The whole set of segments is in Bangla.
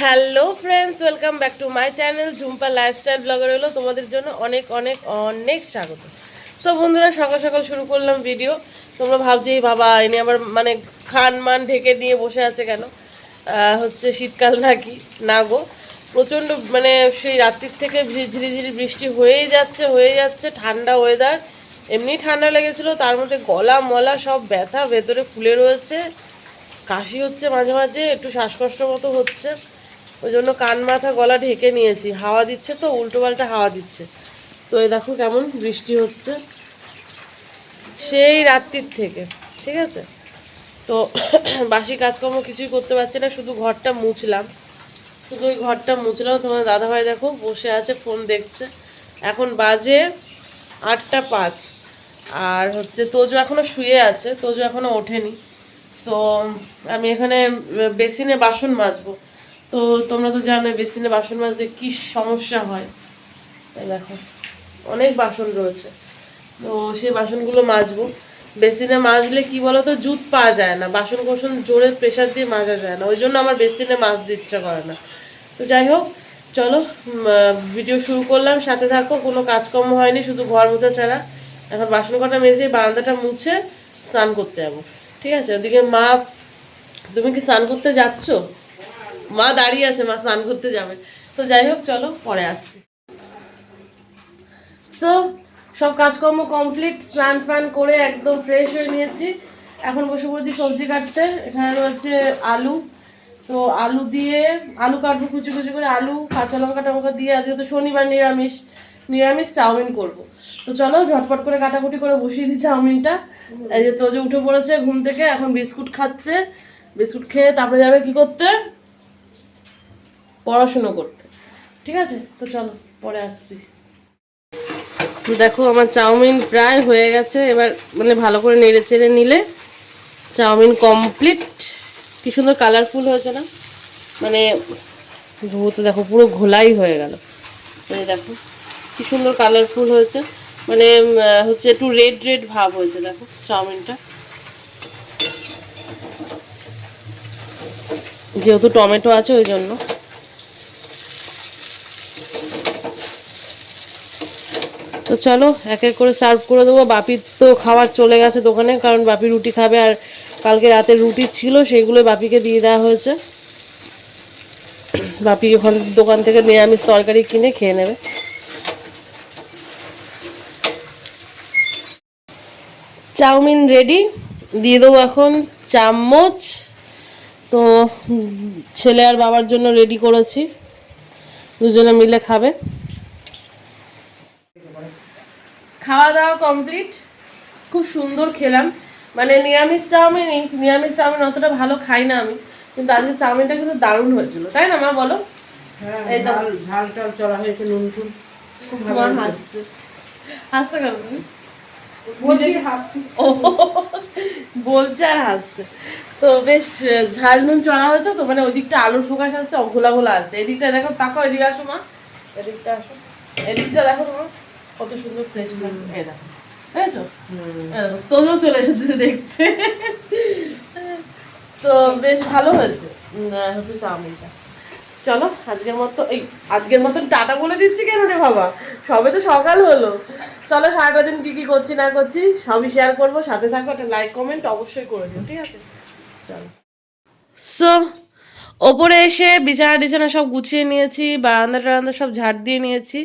Hello friends, welcome back to my channel Jhumpa lifestyle blogger হলো তোমাদের জন্য অনেক অনেক অনেক স্বাগত। সো বন্ধুরা, সকাল সকাল শুরু করলাম ভিডিও তোমরা ভাবছ, এই বাবা এনে আবার মানে খান মান ঢেকে নিয়ে বসে আছে কেন? হচ্ছে শীতকাল নাকি? না গো। প্রচণ্ড মানে সেই রাত্রির থেকে ঝিরি ঝিরি বৃষ্টি হয়েই যাচ্ছে হয়ে যাচ্ছে, ঠান্ডা ওয়েদার এমনি ঠান্ডা লেগেছিলো, তার মধ্যে গলা মলা সব ব্যথা, ভেতরে ফুলে রয়েছে। কাশি হচ্ছে মাঝে মাঝে, একটু শ্বাসকষ্ট মতো হচ্ছে। ওই জন্য কান, মাথা, গলা ঢেকে নিয়েছি। হাওয়া দিচ্ছে তো, উল্টো পাল্টা হাওয়া দিচ্ছে। তো এই দেখো কেমন বৃষ্টি হচ্ছে। সেই রাত্রির থেকে, ঠিক আছে? তো বাসি কাজকর্ম কিছুই করতে পারছি না, শুধু ঘরটা মুছলাম। শুধু ওই ঘরটা মুছলাম। তোমার দাদাভাই দেখো বসে আছে, ফোন দেখছে। এখন বাজে আটটা পাঁচ। আর হচ্ছে তোজো এখনও শুয়ে আছে, তোজো এখনও ওঠেনি। তো আমি এখানে বেসিনে বাসন মাজবো। তো তোমরা তো জানো বেসিনে বাসন মাজতে কী সমস্যা হয়। তাই দেখো, অনেক বাসন রয়েছে। তো সেই বাসনগুলো মাজবো। বেসিনে মাজলে কি বলো তো জুত পাওয়া যায় না। বাসন কোসন জোরে প্রেশার দিয়ে মাজা যায় না। ওই জন্য আমার বেসিনে মাজতে ইচ্ছা করে না। তো যাই হোক, চলো ভিডিও শুরু করলাম। সাথে থাকো, কোনো কাজকর্ম হয়নি, শুধু ঘর মোছা ছাড়া। এখন বাসন কটা মেজে বারান্দাটা মুছে স্নান করতে যাব। ঠিক আছে? ওদিকে মা, তুমি কি স্নান করতে যাচ্ছ? মা দাঁড়িয়ে আছে, মা স্নান করতে যাবে। তো যাই হোক, চলো, পরে আসছি। সো সব কাজকর্ম কমপ্লিট স্নান ফান করে একদম ফ্রেশ হয়ে নিয়েছি। এখন বসে পড়েছি সবজি কাটতে, এখানে রয়েছে আলু। তো আলু দিয়ে, আলু কাটবো, কুচি কুচি করে আলু, কাঁচা লঙ্কা টঙ্কা দিয়ে আজকে তো শনিবার নিরামিষ। নিরামিষ চাউমিন করব। তো চলো, ঝটপট করে কাটাকুটি করে বসিয়ে দিই চাউমিনটা। এই যে তো যে উঠে পড়েছে ঘুম থেকে, এখন বিস্কুট খাচ্ছে। বিস্কুট খেয়ে তারপরে যাবে কি করতে? পড়াশুনো করতে। ঠিক আছে? তো চলো, পরে আসছি। তো দেখো, আমার চাউমিন প্রায় হয়ে গেছে। এবার মানে ভালো করে নেড়ে চেড়ে নিলে চাউমিন কমপ্লিট কি সুন্দর কালারফুল হয়েছে না? মানে তো দেখো, পুরো ঘোলাই হয়ে গেল। এই দেখো, কি সুন্দর কালারফুল হয়েছে। মানে হচ্ছে একটু রেড রেড ভাব হয়েছে, দেখো, চাউমিনটা। যেহেতু টমেটো আছে, ওই জন্য। তো চলো, এক এক করে সার্ভ করে দেবো। বাপির তো খাবার চলে গেছে দোকানে, কারণ বাপি রুটি খাবে আর কালকে রাতে রুটি ছিল সেইগুলো বাপিকে দিয়ে দেওয়া হয়েছে। বাপি ওখান দোকান থেকে নিরামিষ তরকারি কিনে খেয়ে নেবে। চাউমিন রেডি দিয়ে দেবো এখন চামচ। তো ছেলে আর বাবার জন্য রেডি করেছি। দুজনে মিলে খাবে। খাওয়া দাওয়া কমপ্লিট খুব সুন্দর খেলাম। মানে নিরামিষ চাউমিনই নিরামিষ চাউমিন অতটা ভালো খাই না আমি। কিন্তু আজকে চাউমিনটা কিন্তু দারুণ হয়েছিল। তাই না মা বলো? হ্যাঁ ঝাল টাল হয়েছে নুন টুন খুব ভালো হাসছে। কেন তুমি? বলছে আর হাসছে। তো বেশ ঝাল নুন চড়া হয়েছে তো মানে ওদিকটা আলুর ফোকাস আসছে ঘোলা ঘোলা আসছে। এদিকটা দেখো তাকাও এদিকে আসো মা। এদিকটা আসো। এদিকটা দেখো তোমার। কত সুন্দর ফ্রেশ এই দেখো। বুঝেছ তোমরা চলে এসেছে দেখতে। তো বেশ ভালো হয়েছে। হচ্ছে চাউমিনটা। চলো আজকের মতো এই আজকের মতন টাটা বলে দিচ্ছি কেন রে বাবা? সবে তো সকাল হলো। চলো সারাটা দিন কি কি করছি না করছি সবই শেয়ার করব। সাথে থাকো একটা লাইক কমেন্ট অবশ্যই করে দিও ঠিক আছে? চলো। সো ওপরে এসে বিছানা টিছানা সব গুছিয়ে নিয়েছি, বারান্দা টারান্দা সব ঝাড় দিয়ে নিয়েছি।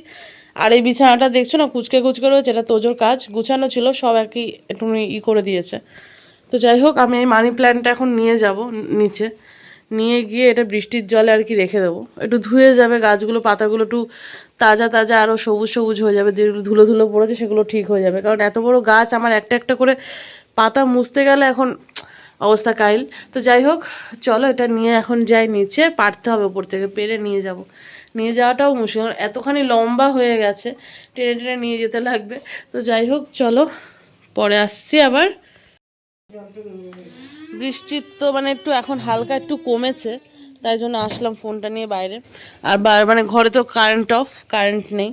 আর এই বিছানাটা দেখছ না, কুচকে কুচকে রয়েছে, এটা তোজোর কাজ। গুছানো ছিল, সব একই একটু ই করে দিয়েছে। তো যাই হোক, আমি এই মানি প্ল্যান্টটা এখন নিয়ে যাব, নিচে। নিয়ে গিয়ে এটা বৃষ্টির জলে আর কি রেখে দেবো। একটু ধুয়ে যাবে গাছগুলো, পাতাগুলো একটু তাজা তাজা আরও সবুজ সবুজ হয়ে যাবে। যেগুলো ধুলো ধুলো পড়েছে, সেগুলো ঠিক হয়ে যাবে। কারণ এত বড় গাছ, আমার একটা একটা করে পাতা মুছতে গেলে এখন অবস্থা কাইল। তো যাই হোক, চলো এটা নিয়ে এখন যাই নিচে, পারতে হবে ওপর থেকে, পেরে নিয়ে যাব। নিয়ে যাওয়াটাও মুশকিল, এতখানি লম্বা হয়ে গেছে, টেনে টেনে নিয়ে যেতে লাগবে। তো যাই হোক, চলো, পরে আসছি আবার। বৃষ্টির তো মানে একটু এখন হালকা একটু কমেছে, তাই জন্য আসলাম ফোনটা নিয়ে বাইরে। আর মানে ঘরে তো কারেন্ট অফ কারেন্ট নেই।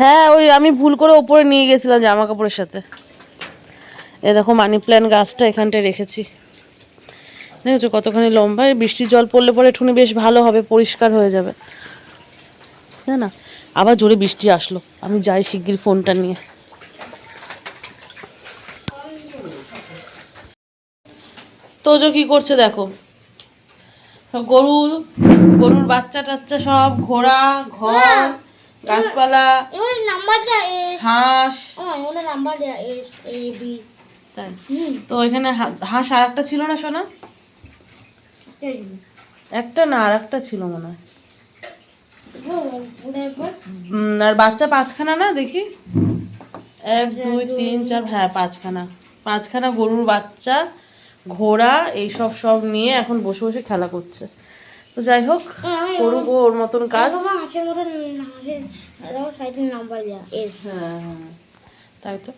হ্যাঁ ওই আমি ভুল করে ওপরে নিয়ে গেছিলাম জামা কাপড়ের সাথে। এ দেখো মানি প্ল্যান্ট গাছটা এখানটায় রেখেছি। দেখেছ কতখানি লম্বা? বৃষ্টির জল পড়লে পরে একটুখানি বেশ ভালো হবে, পরিষ্কার হয়ে যাবে। না না? আবার জোরে বৃষ্টি আসলো। আমি যাই শিগগির ফোনটা নিয়ে। তোজো কি করছে দেখো? গরু, গরুর বাচ্চা টাচ্চা সব ঘোড়া, ঘর। গাছপালা হাঁস। এ বি তাই। তো এখানে হাঁস আর একটা ছিল না সোনা? একটা না আর একটা ছিল মনে হয়। আর বাচ্চা পাঁচখানা না দেখি? এক দুই তিন চার হ্যাঁ পাঁচখানা। পাঁচখানা গরুর বাচ্চা ঘোড়া এইসব সব নিয়ে এখন বসে বসে খেলা করছে। তো যাই হোক করুক ওর মতন কাজ। হাঁসের মতন হাঁসের নাম্বার হ্যাঁ হ্যাঁ তাই তো।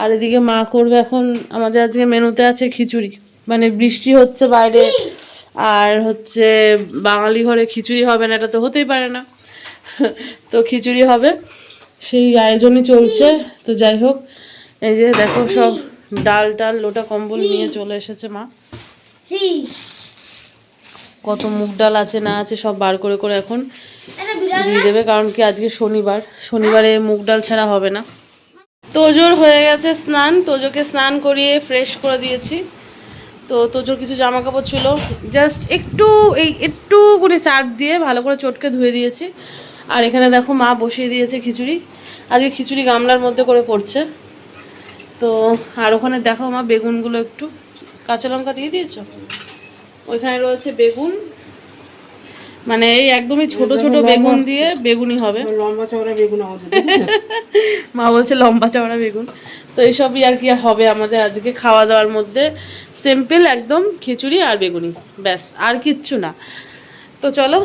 আর এদিকে মা করবে এখন আমাদের আজকে মেনুতে আছে খিচুড়ি। মানে বৃষ্টি হচ্ছে বাইরে আর হচ্ছে বাঙালি ঘরে খিচুড়ি হবে না এটা তো হতেই পারে না। তো খিচুড়ি হবে সেই আয়োজনই চলছে। তো যাই হোক এই যে দেখো সব ডাল টাল লোটা কম্বল নিয়ে চলে এসেছে মা। কত মুগ ডাল আছে না আছে সব বার করে করে এখন দিয়ে দেবে কারণ কি আজকে শনিবার। শনিবারে মুগ ডাল ছাড়া হবে না। তোজোর হয়ে গেছে স্নান। তোজোকে স্নান করিয়ে ফ্রেশ করে দিয়েছি। তো তোজোর কিছু জামা কাপড় ছিল। জাস্ট একটু এই একটুকুনি সার্ফ দিয়ে ভালো করে চটকে ধুয়ে দিয়েছি। আর এখানে দেখো মা বসিয়ে দিয়েছে খিচুড়ি। আজকে খিচুড়ি গামলার মধ্যে করে করছে তো আর ওখানে দেখো মা বেগুনগুলো একটু। কাঁচা লঙ্কা দিয়ে দিয়েছ? ওইখানে রয়েছে বেগুন। মানে এই একদমই ছোট ছোট বেগুন দিয়ে বেগুনি হবে। লম্বা চওড়া বেগুন আমাদের মা বলছে লম্বা চওড়া বেগুন। তো এইসবই আর কি হবে আমাদের আজকে খাওয়া দাওয়ার মধ্যে। সিম্পল একদম খিচুড়ি আর বেগুনি ব্যাস আর কিচ্ছু না। তো চলো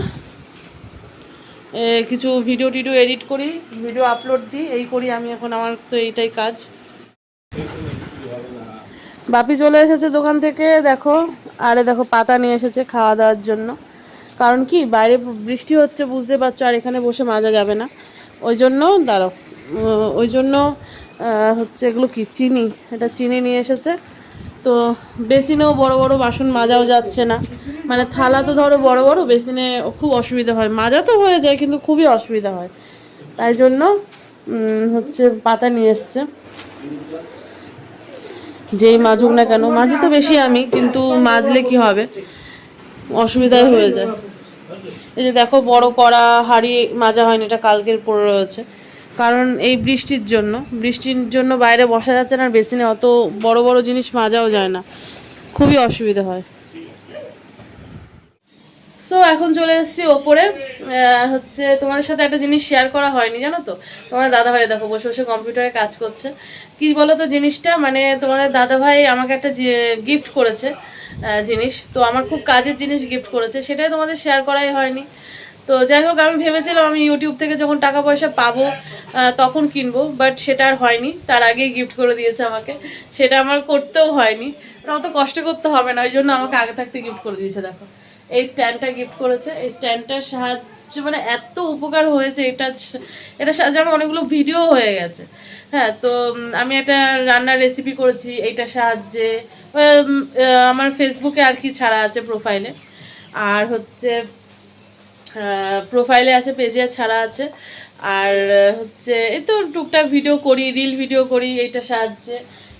কিছু ভিডিও টিডিও এডিট করি ভিডিও আপলোড দিই এই করি আমি এখন আমার তো এইটাই কাজ। বাপি চলে এসেছে দোকান থেকে, দেখো। আরে দেখো, পাতা নিয়ে এসেছে খাওয়া দাওয়ার জন্য। কারণ কি, বাইরে বৃষ্টি হচ্ছে, বুঝতে পারছ, আর এখানে বসে মাজা যাবে না। ওই জন্য দাঁড়ো ওই জন্য হচ্ছে এগুলো কি, চিনি, এটা চিনি নিয়ে এসেছে। তো বেসিনেও বড় বড় বাসন মাজাও যাচ্ছে না। মানে থালা তো ধরো বড় বড়, বেসিনে খুব অসুবিধা হয়। মাজা তো হয়ে যায়, কিন্তু খুবই অসুবিধা হয়। তাই জন্য হচ্ছে পাতা নিয়ে এসছে। যেই মাজুক না কেন, মাঝে তো বেশি আমি, কিন্তু মাজলে কি হবে? অসুবিধাই হয়ে যায়। এই যে দেখো, বড় কড়া হাড়ি মাজা হয়নি, এটা কালকের পড়ে রয়েছে। কারণ এই বৃষ্টির জন্য বৃষ্টির জন্য বাইরে বসা যাচ্ছে না আর বেসিনে, অত বড় বড় জিনিস মাজাও যায় না। খুবই অসুবিধা হয়। সো এখন চলে এসেছি ওপরে। হচ্ছে তোমাদের সাথে একটা জিনিস শেয়ার করা হয়নি, জানো তো? তোমাদের দাদাভাই দেখো, বসে বসে কম্পিউটারে কাজ করছে। কি বলো তো জিনিসটা? মানে তোমাদের দাদাভাই আমাকে একটা গিফট করেছে জিনিস। তো আমার খুব কাজের জিনিস গিফট করেছে, সেটাই তোমাদের শেয়ার করাই হয়নি। তো যাই হোক, আমি ভেবেছিলাম আমি ইউটিউব থেকে যখন টাকা পয়সা পাবো তখন কিনবো বাট সেটা আর হয়নি। তার আগেই গিফট করে দিয়েছে আমাকে। সেটা আমার করতেও হয়নি। অত কষ্ট করতে হবে না, ওই জন্য আমাকে আগে থাকতে গিফট করে দিয়েছে, দেখো। এই স্ট্যান্ডটা গিফট করেছে। এই স্ট্যান্ডটার সাহায্যে মানে এত উপকার হয়েছে, এটা এটা সাহায্যে আমার অনেকগুলো ভিডিও হয়ে গেছে। হ্যাঁ তো আমি একটা রান্নার রেসিপি করেছি এইটার সাহায্যে। আমার ফেসবুকে আর কি ছাড়া আছে প্রোফাইলে আর হচ্ছে প্রোফাইলে আছে পেজে ছাড়া আছে। আর হচ্ছে, এই তো টুকটাক ভিডিও করি রিল ভিডিও করি এইটার সাহায্যে।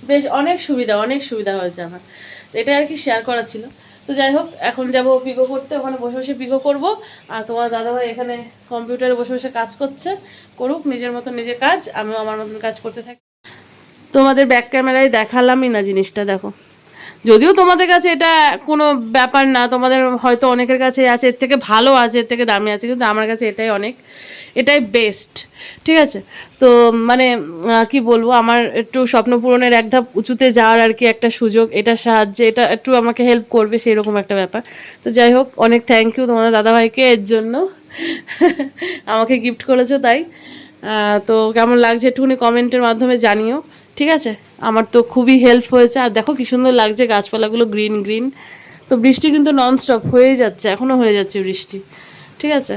বেশ, অনেক সুবিধা অনেক সুবিধা হয়েছে আমার। এটা আর কি শেয়ার করা ছিল। তো যাই হোক, এখন যাব পিকো করতে, ওখানে বসে বসে পিগো করব। আর তোমার দাদাভাই এখানে কম্পিউটারে বসে বসে কাজ করছে, করুক, নিজের মতো নিজে কাজ, আমিও আমার মতন কাজ করতে থাকি। তোমাদের ব্যাক ক্যামেরায় দেখালামই না জিনিসটা, দেখো। যদিও তোমাদের কাছে এটা কোনো ব্যাপার না, তোমাদের হয়তো অনেকের কাছে আছে, এর থেকে ভালো আছে, এর থেকে দামি আছে, কিন্তু আমার কাছে এটাই অনেক, এটাই বেস্ট ঠিক আছে? তো মানে কি বলব, আমার একটু স্বপ্ন পূরণের এক ধাপ উঁচুতে যাওয়ার আর কি একটা সুযোগ, এটার সাহায্যে, এটা একটু আমাকে হেল্প করবে সেই রকম একটা ব্যাপার। তো যাই হোক, অনেক থ্যাংক ইউ তোমাদের দাদাভাইকে এর জন্য, আমাকে গিফট করেছ তাই। তো কেমন লাগছে একটুখানি কমেন্টের মাধ্যমে জানিও। ঠিক আছে? আমার তো খুবই হেল্প হয়েছে। আর দেখো কি সুন্দর লাগছে গাছপালাগুলো গ্রিন গ্রিন তো বৃষ্টি কিন্তু ননস্টপ হয়েই যাচ্ছে এখনও হয়ে যাচ্ছে বৃষ্টি। ঠিক আছে?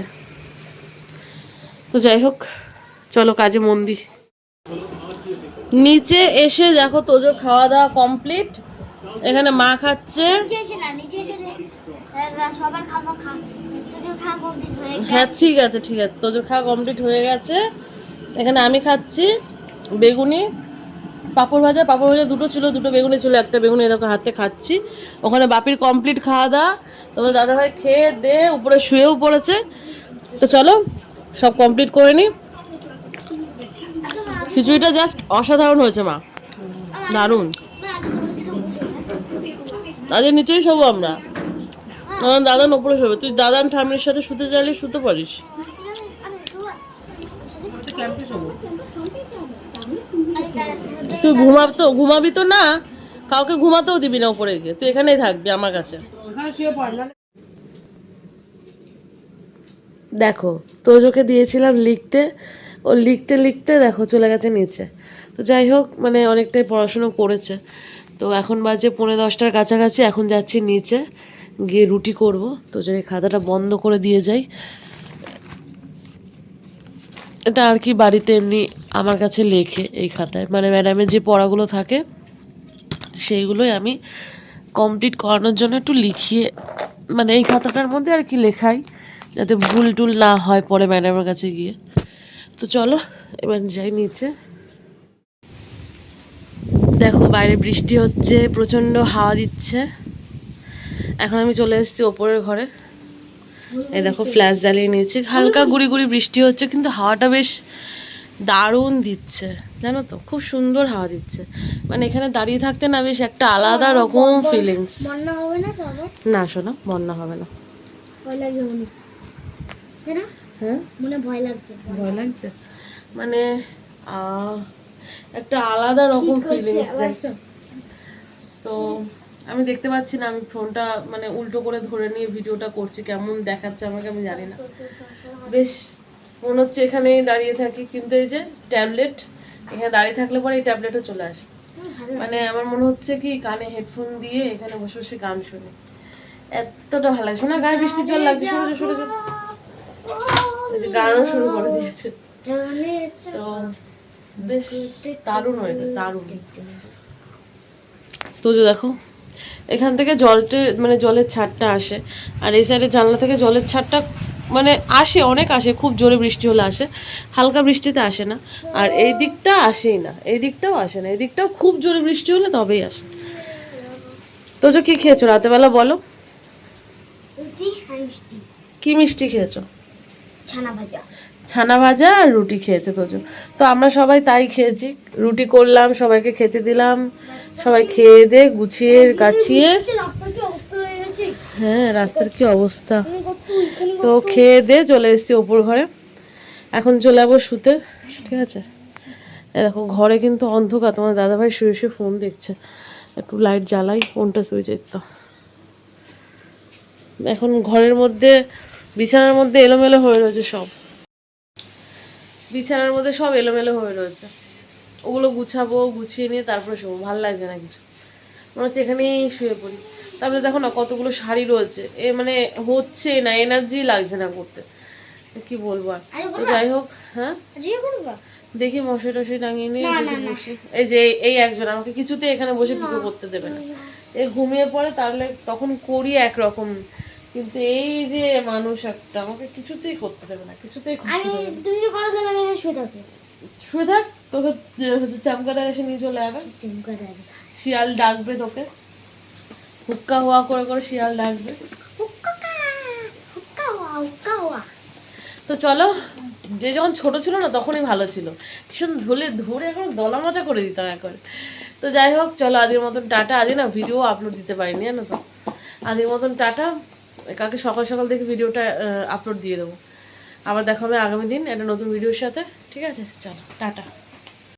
তো যাই হোক চলো কাজে মন দিই। নিচে এসে দেখো তোজো খাওয়া দাওয়া কমপ্লিট এখানে মা খাচ্ছে। দে। হয়ে হ্যাঁ ঠিক আছে ঠিক আছে তোদের খাওয়া কমপ্লিট হয়ে গেছে। এখানে আমি খাচ্ছি বেগুনি পাঁপড় ভাজা পাঁপড় ভাজা দুটো ছিল দুটো বেগুনি ছিল একটা বেগুনি এরকম হাতে খাচ্ছি। ওখানে বাপির কমপ্লিট খাওয়া দাওয়া। তোমার দাদাভাই খেয়ে দে উপরে শুয়েও পড়েছে। তো চলো সব কমপ্লিট করে নিই খিচুড়িটা জাস্ট অসাধারণ হয়েছে মা। দারুণ। আজকে নিচেই শোবো আমরা। আমার দাদান ওপরে শোবে? তুই দাদান ঠাম্মির সাথে শুতে চাইলে শুতে পারিস। তুই ঘুমাব তো ঘুমাবি তো না কাউকে ঘুমাতেও দিবি না উপরে গিয়ে তুই এখানেই থাকবি আমার কাছে। দেখো তোজোকে দিয়েছিলাম লিখতে ও লিখতে লিখতে দেখো চলে গেছে নিচে। তো যাই হোক মানে অনেকটাই পড়াশুনো করেছে। তো এখন বাজে পনেরো দশটার কাছাকাছি এখন যাচ্ছি নিচে গিয়ে রুটি করব। তো যদি খাতাটা বন্ধ করে দিয়ে যাই। এটা আর কি বাড়িতে এমনি আমার কাছে লেখে এই খাতায়। মানে ম্যাডামের যে পড়াগুলো থাকে, সেইগুলোই আমি কমপ্লিট করানোর জন্য একটু লিখিয়ে মানে এই খাতাটার মধ্যে আর কি লেখাই, যাতে ভুল টুল না হয় পরে ম্যাডামের কাছে গিয়ে। তো চলো, এবার যাই নিচে। দেখো, বাইরে বৃষ্টি হচ্ছে, প্রচণ্ড হাওয়া দিচ্ছে। এখন আমি চলে এসেছি ওপরের ঘরে। এই দেখো ফ্ল্যাশ জ্বালিয়ে নিয়েছি। হালকা গুড়ি গুড়ি বৃষ্টি হচ্ছে কিন্তু হাওয়াটা বেশ দারুণ দিচ্ছে জানো তো? খুব সুন্দর হাওয়া দিচ্ছে। মানে এখানে দাঁড়িয়ে থাকতে না বেশ একটা আলাদা রকম ফিলিংস না শোনো বন্যা হবে না। ভয় লাগছে হ্যাঁ? ভয় লাগছে। মানে একটা আলাদা রকম ফিলিংস তো আমি দেখতে পাচ্ছি না, আমি ফোনটা মানে উল্টো করে ধরে নিয়ে ভিডিওটা করছি, কেমন দেখাচ্ছে আমাকে আমি জানি না। বেশ, মনে হচ্ছে এখানেই দাঁড়িয়ে থাকি, কিন্তু এই যে ট্যাবলেট, এখানে দাঁড়িয়ে থাকলে পরে এই ট্যাবলেটও চলে আসে। মানে আমার মনে হচ্ছে কি, কানে হেডফোন দিয়ে এখানে বসে বসে গান শুনি। এতটা ভালো লাগে। শোনা, গায়ে বৃষ্টির জল লাগছে সরে এই যে গানও শুরু করে দিয়েছে। তো বেশ, দারুণ হয়েছে দারুণ। তো দেখো এখান থেকে জলটে মানে জলের ছাড়টা আসে। আর এই সাইডে জানলা থেকে জলের ছাড়টা মানে আসে অনেক আসে খুব জোরে বৃষ্টি হলে আসে। হালকা বৃষ্টিতে আসে না। আর এই দিকটা আসেই না এই দিকটাও আসে না এই দিকটাও খুব জোরে বৃষ্টি হলে তবেই আসে। তো যে কি খেয়েছো? রাতেবেলা বলো। কি মিষ্টি খেয়েছো? ছানা ভাজা। ছানা ভাজা আর রুটি খেয়েছে তোজো তো আমরা সবাই তাই খেয়েছি। রুটি করলাম, সবাইকে খেতে দিলাম, সবাই খেয়ে দে, গুছিয়ে গাছিয়ে রাস্তার কি অবস্থা হয়ে, রাস্তার কি অবস্থা? তো খেয়ে দে, চলে এসেছি ওপর ঘরে। এখন চলে যাব শুতে, ঠিক আছে? দেখো, ঘরে কিন্তু অন্ধকার। তোমার দাদাভাই শুয়ে শুয়ে ফোন দেখছে। একটু লাইট জ্বালাই ফোনটা সুইচ তো। এখন ঘরের মধ্যে, বিছানার মধ্যে এলোমেলো হয়ে রয়েছে সব। বিছানার মধ্যে সব এলোমেলো হয়ে রয়েছে। ওগুলো গুছাবো গুছিয়ে নিয়ে তারপরে শোবো। ভালো লাগছে না কিছু। মনে হচ্ছে এখানেই শুয়ে পড়ি। তারপরে দেখো না কতগুলো শাড়ি রয়েছে। এ মানে হচ্ছে না এনার্জি লাগছে না করতে কি বলব আর? তো যাই হোক হ্যাঁ? দেখি মশাই টশাই টাঙিয়ে নিয়ে বসি। এই যে এই- এই একজন আমাকে কিছুতে এখানে বসে পিকো করতে দেবে না। এ ঘুমিয়ে পড়ে তাহলে তখন করি একরকম। কিন্তু এই যে মানুষ একটা আমাকে কিছুতেই করতে দেবে না কিছুতেই করতে আমি দেবে না। তুমি যদি করো তাহলে আমি এখানে শুয়ে থাকব। শুয়ে থাক তোকে যে- হচ্ছে চামকাদার এসে নিয়ে চলে যাবে। শিয়াল ডাকবে তোকে। হুক্কা হওয়া করে করে শিয়াল ডাকবে। হুক্কা হুক্কা ওয়া হুক্কা ওয়া তো চলো যে যখন ছোট ছিল না তখনই ভালো ছিল। ভীষণ ধরে ধরে এখন দলা মজা করে দিতাম এখন। তো যাই হোক চলো আজকের মতন টাটা। আজকে না ভিডিও আপলোড দিতে পারিনি জানো তো? আজকের মতন টাটা। কালকে সকাল সকাল দেখে ভিডিওটা আপলোড দিয়ে দেবো। আবার দেখা হবে আগামী দিন একটা নতুন ভিডিওর সাথে। ঠিক আছে? চলো, টাটা।